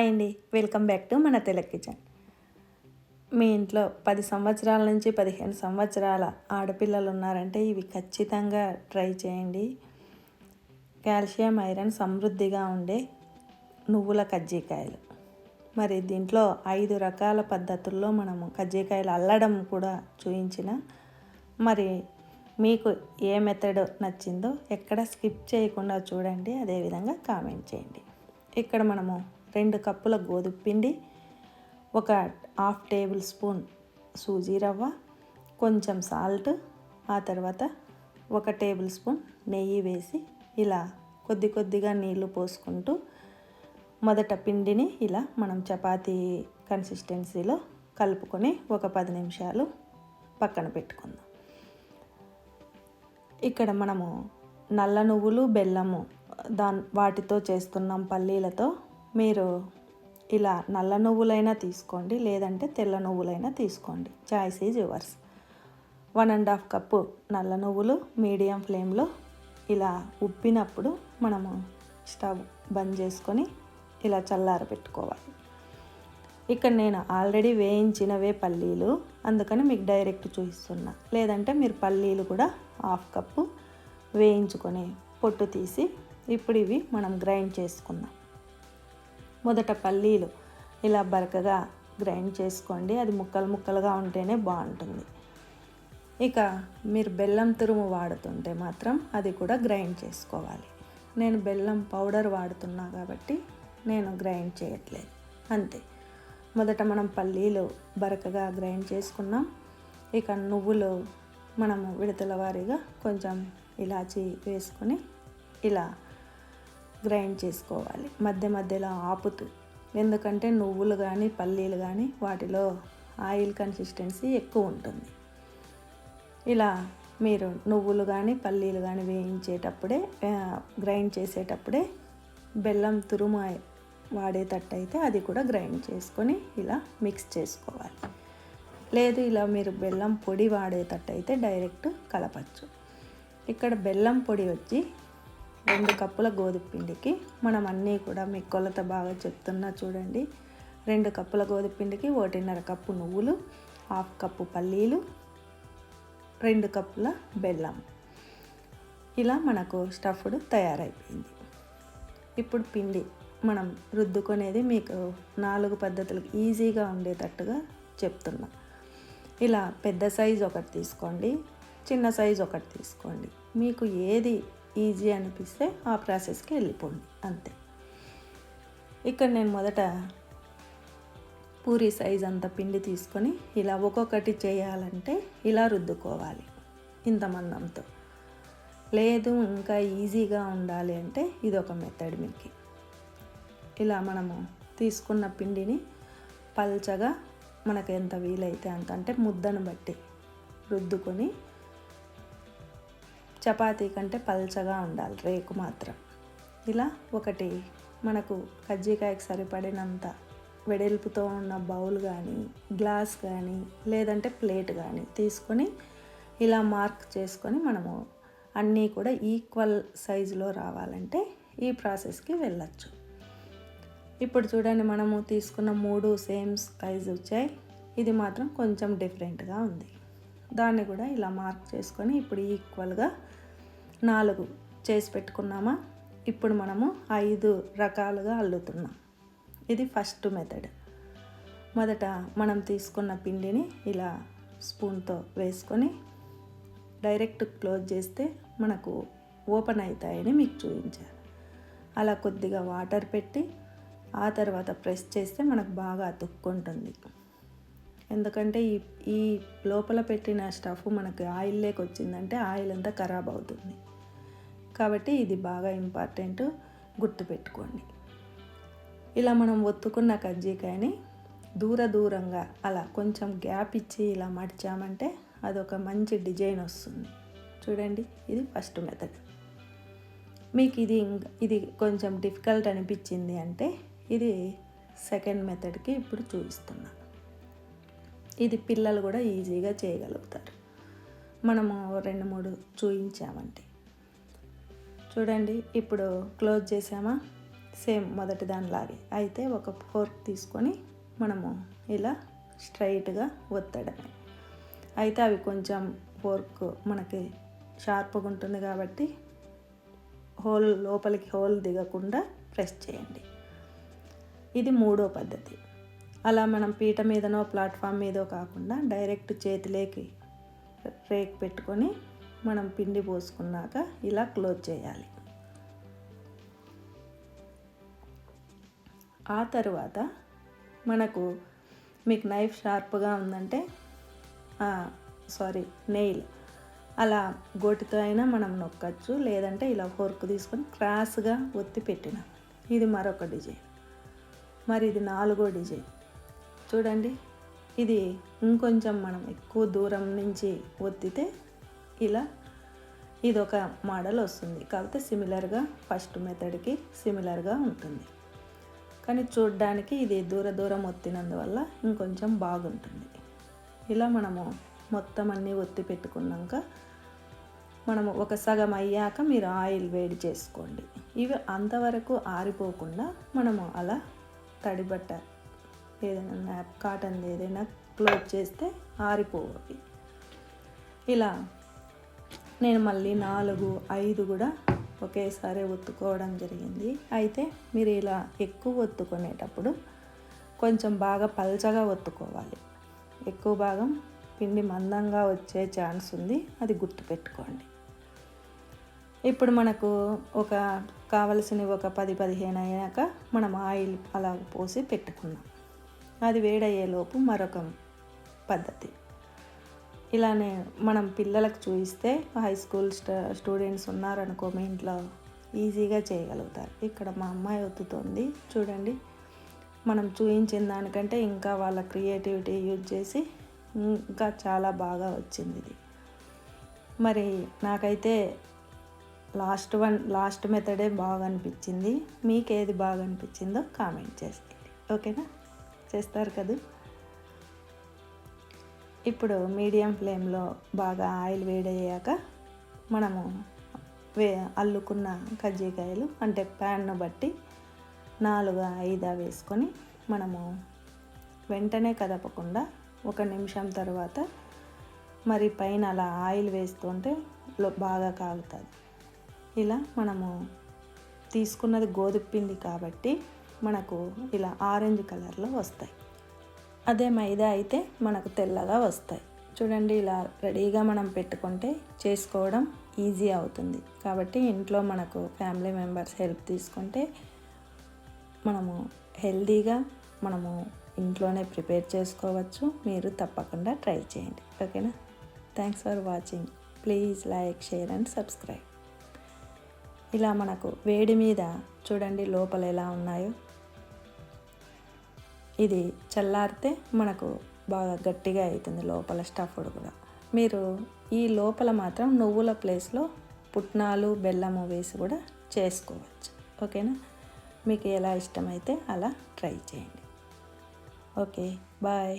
Hi అండి. Welcome back to మన Telugu kitchen. మీ ఇంట్లో పది సంవత్సరాల నుంచి పదిహేను సంవత్సరాల ఆడపిల్లలు ఉన్నారంటే ఇవి ఖచ్చితంగా ట్రై చేయండి. కాల్షియం ఐరన్ సమృద్ధిగా ఉండే నువ్వుల కజ్జికాయలు. మరి దీంట్లో ఐదు రకాల పద్ధతుల్లో మనము కజ్జికాయలు అల్లడం కూడా చూయించిన. మరి మీకు ఏ మెథడ్ నచ్చిందో ఎక్కడ స్కిప్ చేయకుండా చూడండి. అదేవిధంగా కామెంట్ చేయండి. ఇక్కడ మనము రెండు కప్పుల గోధుమ పిండి ఒక హాఫ్ టేబుల్ స్పూన్ సూజీ రవ్వ కొంచెం సాల్ట్ ఆ తర్వాత ఒక టేబుల్ స్పూన్ నెయ్యి వేసి ఇలా కొద్ది కొద్దిగా నీళ్ళు పోసుకుంటూ మొదట పిండిని ఇలా మనం చపాతీ కన్సిస్టెన్సీలో కలుపుకొని ఒక పది నిమిషాలు పక్కన పెట్టుకుందాం. ఇక్కడ మనము నల్ల నువ్వులు బెల్లము దాని వాటితో చేస్తున్నాం పల్లీలతో మీరు ఇలా నల్ల నువ్వులైనా తీసుకోండి లేదంటే తెల్ల నువ్వులైనా తీసుకోండి. Choice is yours one and half cup నల్ల నువ్వులు మీడియం ఫ్లేమ్లో ఇలా ఉప్పినప్పుడు మనము స్టవ్ బంద్ చేసుకొని ఇలా చల్లార పెట్టుకోవాలి ఇక్కడ నేను ఆల్రెడీ వేయించినవే పల్లీలు అందుకని మీకు డైరెక్ట్ చూపిస్తున్నా. లేదంటే మీరు పల్లీలు కూడా హాఫ్ కప్పు వేయించుకొని పొట్టు తీసి ఇప్పుడు ఇవి మనం గ్రైండ్ చేసుకుందాం. మొదట పల్లీలు ఇలా బరకగా గ్రైండ్ చేసుకోండి. అది ముక్కలు ముక్కలుగా ఉంటేనే బాగుంటుంది. ఇక మీరు బెల్లం తురుము వాడుతుంటే మాత్రం అది కూడా గ్రైండ్ చేసుకోవాలి. నేను బెల్లం పౌడర్ వాడుతున్నా కాబట్టి నేను గ్రైండ్ చేయట్లేదు. అంతే. మొదట మనం పల్లీలు బరకగా గ్రైండ్ చేసుకున్నాం. ఇక నువ్వులు మనము విడతల వారీగా కొంచెం ఇలాచి వేసుకొని ఇలా గ్రైండ్ చేసుకోవాలి. మధ్య మధ్యలో ఆపుతూ. ఎందుకంటే నువ్వులు కానీ పల్లీలు కానీ వాటిలో ఆయిల్ కన్సిస్టెన్సీ ఎక్కువ ఉంటుంది. ఇలా మీరు నువ్వులు కానీ పల్లీలు కానీ వేయించేటప్పుడే గ్రైండ్ చేసేటప్పుడే బెల్లం తురుము వాడేటట్టు అయితే అది కూడా గ్రైండ్ చేసుకొని ఇలా మిక్స్ చేసుకోవాలి. లేదు ఇలా మీరు బెల్లం పొడి వాడేటట్టు అయితే డైరెక్ట్ కలపచ్చు. ఇక్కడ బెల్లం పొడి వచ్చి రెండు కప్పుల గోధుమ పిండికి మనం అన్నీ కూడా మీ కొలత బాగా చెప్తున్నా చూడండి. రెండు కప్పుల గోధుమ పిండికి ఒకటిన్నర కప్పు నువ్వులు హాఫ్ కప్పు పల్లీలు రెండు కప్పుల బెల్లం. ఇలా మనకు స్టఫ్డ్ తయారైపోయింది. ఇప్పుడు పిండి మనం రుద్దుకునేది మీకు నాలుగు పద్ధతులు ఈజీగా ఉండేటట్టుగా చెప్తున్నా. ఇలా పెద్ద సైజు ఒకటి తీసుకోండి చిన్న సైజు ఒకటి తీసుకోండి. మీకు ఏది ఈజీ అనిపిస్తే ఆ ప్రాసెస్కి వెళ్ళిపోండి అంతే. ఇక్కడ నేను మొదట పూరి సైజ్ అంత పిండి తీసుకొని ఇలా ఒక్కొక్కటి చేయాలంటే ఇలా రుద్దుకోవాలి ఇంత మందంతో. లేదు ఇంకా ఈజీగా ఉండాలి అంటే ఇది ఒక మెథడ్ మీకు. ఇలా మనము తీసుకున్న పిండిని పల్చగా మనకు ఎంత వీలైతే అంత అంటే ముద్దను బట్టి రుద్దుకొని చపాతీ కంటే పల్చగా ఉండాలి రేకు మాత్రం. ఇలా ఒకటి మనకు కజ్జికాయకి సరిపడినంత వెడల్పుతో ఉన్న బౌల్ కానీ గ్లాస్ కానీ లేదంటే ప్లేట్ కానీ తీసుకొని ఇలా మార్క్ చేసుకొని మనము అన్నీ కూడా ఈక్వల్ సైజులో రావాలంటే ఈ ప్రాసెస్కి వెళ్ళచ్చు. ఇప్పుడు చూడండి మనము తీసుకున్న మూడు సేమ్ సైజ్ వచ్చాయి. ఇది మాత్రం కొంచెం డిఫరెంట్గా ఉంది. దాన్ని కూడా ఇలా మార్క్ చేసుకొని ఇప్పుడు ఈక్వల్గా నాలుగు చేసి పెట్టుకున్నామా? ఇప్పుడు మనము ఐదు రకాలుగా అల్లుతున్నాం. ఇది ఫస్ట్ మెథడ్. మొదట మనం తీసుకున్న పిండిని ఇలా స్పూన్తో వేసుకొని డైరెక్ట్ క్లోజ్ చేస్తే మనకు ఓపెన్ అవుతాయని మీకు చూపించాను. అలా కొద్దిగా వాటర్ పెట్టి ఆ తర్వాత ప్రెస్ చేస్తే మనకు బాగా అతుక్కుంటుంది. ఎందుకంటే ఈ ఈ లోపల పెట్టిన స్టఫ్ మనకి ఆయిల్ లేకొచ్చిందంటే ఆయిల్ అంతా ఖరాబ్ అవుతుంది. కాబట్టి ఇది బాగా ఇంపార్టెంట్ గుర్తుపెట్టుకోండి. ఇలా మనం ఒత్తుకున్న కజ్జికాయని దూర దూరంగా అలా కొంచెం గ్యాప్ ఇచ్చి ఇలా మడిచామంటే అదొక మంచి డిజైన్ వస్తుంది. చూడండి ఇది ఫస్ట్ మెథడ్. మీకు ఇది ఇది కొంచెం డిఫికల్ట్ అనిపించింది అంటే ఇది సెకండ్ మెథడ్కి ఇప్పుడు చూపిస్తున్నాను ఇది పిల్లలు కూడా ఈజీగా చేయగలుగుతారు. మనము రెండు మూడు చూయించామంటే. చూడండి ఇప్పుడు క్లోజ్ చేసామా? సేమ్ మొదటి దానిలాగే. అయితే ఒక ఫోర్క్ తీసుకొని మనము ఇలా స్ట్రైట్గా ఒత్తడమే. అయితే అవి కొంచెం ఫోర్క్ మనకి షార్ప్గా ఉంటుంది కాబట్టి హోల్ లోపలికి హోల్ దిగకుండా ప్రెస్ చేయండి. ఇది మూడో పద్ధతి. అలా మనం పీట మీదనో ప్లాట్ఫామ్ మీదో కాకుండా డైరెక్ట్ చేతిలోకి రేక్ పెట్టుకొని మనం పిండి పోసుకున్నాక ఇలా క్లోజ్ చేయాలి. ఆ తర్వాత మనకు మీకు నైఫ్ షార్ప్గా ఉందంటే సారీ నెయిల్. అలా గోటితో అయినా మనం నొక్కచ్చు లేదంటే ఇలా ఫోర్క్ తీసుకొని క్రాస్గా ఒత్తి పెట్టినాం. ఇది మరొక డిజైన్. మరి ఇది నాలుగో డిజైన్. చూడండి. ఇది ఇంకొంచెం మనం ఎక్కువ దూరం నుంచి ఒత్తితే ఇలా ఇది ఒక మోడల్ వస్తుంది. కాకపోతే సిమిలర్గా ఫస్ట్ మెథడ్కి సిమిలర్గా ఉంటుంది. కానీ చూడ్డానికి ఇది దూర దూరం ఒత్తినందువల్ల ఇంకొంచెం బాగుంటుంది. ఇలా మనము మొత్తం అన్నీ ఒత్తి పెట్టుకున్నాక మనము ఒక సగం అయ్యాక మీరు ఆయిల్ వేడి చేసుకోండి. ఇవి అంతవరకు ఆరిపోకుండా మనము అలా తడిబట్ట ఏదైనా నాప్ కాటన్ ఏదైనా క్లోజ్ చేస్తే ఆరిపోవు అవి ఇలా నేను మళ్ళీ నాలుగు ఐదు కూడా ఒకేసారి ఒత్తుకోవడం జరిగింది. అయితే మీరు ఇలా ఎక్కువ ఒత్తుకునేటప్పుడు కొంచెం బాగా పల్చగా ఒత్తుకోవాలి. ఎక్కువ భాగం పిండి మందంగా వచ్చే ఛాన్స్ ఉంది అది గుర్తుపెట్టుకోండి. ఇప్పుడు మనకు ఒక కావలసినవి ఒక పది పదిహేను అయ్యాక మనం ఆయిల్ అలా పోసి పెట్టుకున్నాం అది వేడయ్యేలోపు మరొక పద్ధతి. ఇలానే మనం పిల్లలకు చూపిస్తే హై స్కూల్ స్టూడెంట్స్ ఉన్నారనుకో మీ ఇంట్లో ఈజీగా చేయగలుగుతారు. ఇక్కడ మా అమ్మాయి ఒత్తుతోంది. చూడండి మనం చూపించిన దానికంటే ఇంకా వాళ్ళ క్రియేటివిటీ యూజ్ చేసి ఇంకా చాలా బాగా వచ్చింది ఇది. మరి నాకైతే లాస్ట్ వన్ లాస్ట్ మెథడే బాగా అనిపించింది. మీకు ఏది బాగా అనిపించిందో కామెంట్ చేసేయండి ఓకేనా? చేస్తారు కదా. ఇప్పుడు మీడియం ఫ్లేమ్లో బాగా ఆయిల్ వేడయ్యాక మనము వే అల్లుకున్న కజ్జికాయలు అంటే ప్యాన్ను బట్టి నాలుగు ఐదా వేసుకొని మనము వెంటనే కదపకుండా ఒక నిమిషం తర్వాత మరి పైన అలా ఆయిల్ వేస్తుంటే బాగా కాగుతుంది. ఇలా మనము తీసుకున్నది గోధుమ పిండి కాబట్టి మనకు ఇలా ఆరెంజ్ కలర్లో వస్తాయి. అదే మైదా అయితే మనకు తెల్లగా వస్తాయి. చూడండి ఇలా రెడీగా మనం పెట్టుకుంటే చేసుకోవడం ఈజీ అవుతుంది. కాబట్టి ఇంట్లో మనకు ఫ్యామిలీ మెంబర్స్ హెల్ప్ తీసుకుంటే మనము హెల్తీగా మనము ఇంట్లోనే ప్రిపేర్ చేసుకోవచ్చు. మీరు తప్పకుండా ట్రై చేయండి. ఓకేనా? Thanks for watching. Please like share and subscribe. ఇలా మనకు వేడి మీద చూడండి లోపల ఎలా ఉన్నాయో. ఇది చల్లారితే మనకు బాగా గట్టిగా అవుతుంది లోపల స్టఫ్డ్ కూడా మీరు ఈ లోపల మాత్రం నువ్వుల ప్లేస్లో పుట్నాలు బెల్లము వేసి కూడా చేసుకోవచ్చు. ఓకేనా? మీకు ఎలా ఇష్టమైతే అలా ట్రై చేయండి. Okay bye.